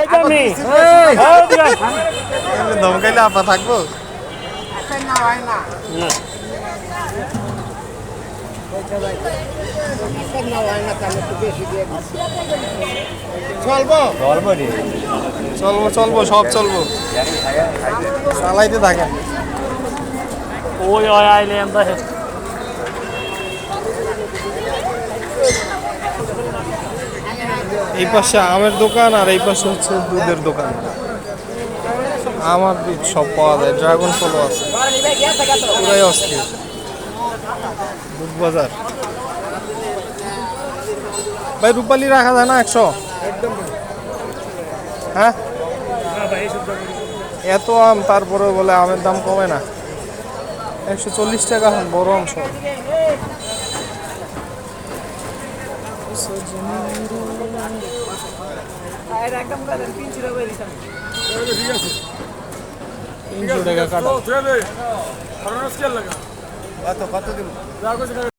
এই যে আমি। ধমকাইলে আপা থাকব। চলবো? চলবো সব চলবো। চালাইতে থাকেন। ওই ওই আইলে আমরা পাশে আমের দোকান আর এই পাশে হচ্ছে দুধের দোকান। আমার দুধ সব পাওয়া যায়, ড্রাগন ফলও আছে। পুরাই অস্থির। দুধ বাজার। ভাই, রূপালি রাখা যায় না একশো? হ্যাঁ? এত আম তারপরে বলে আমের দাম কমে না। একশো চল্লিশ টাকা বড় অংশ। তিনশো টাকা কাটা কত কত দিন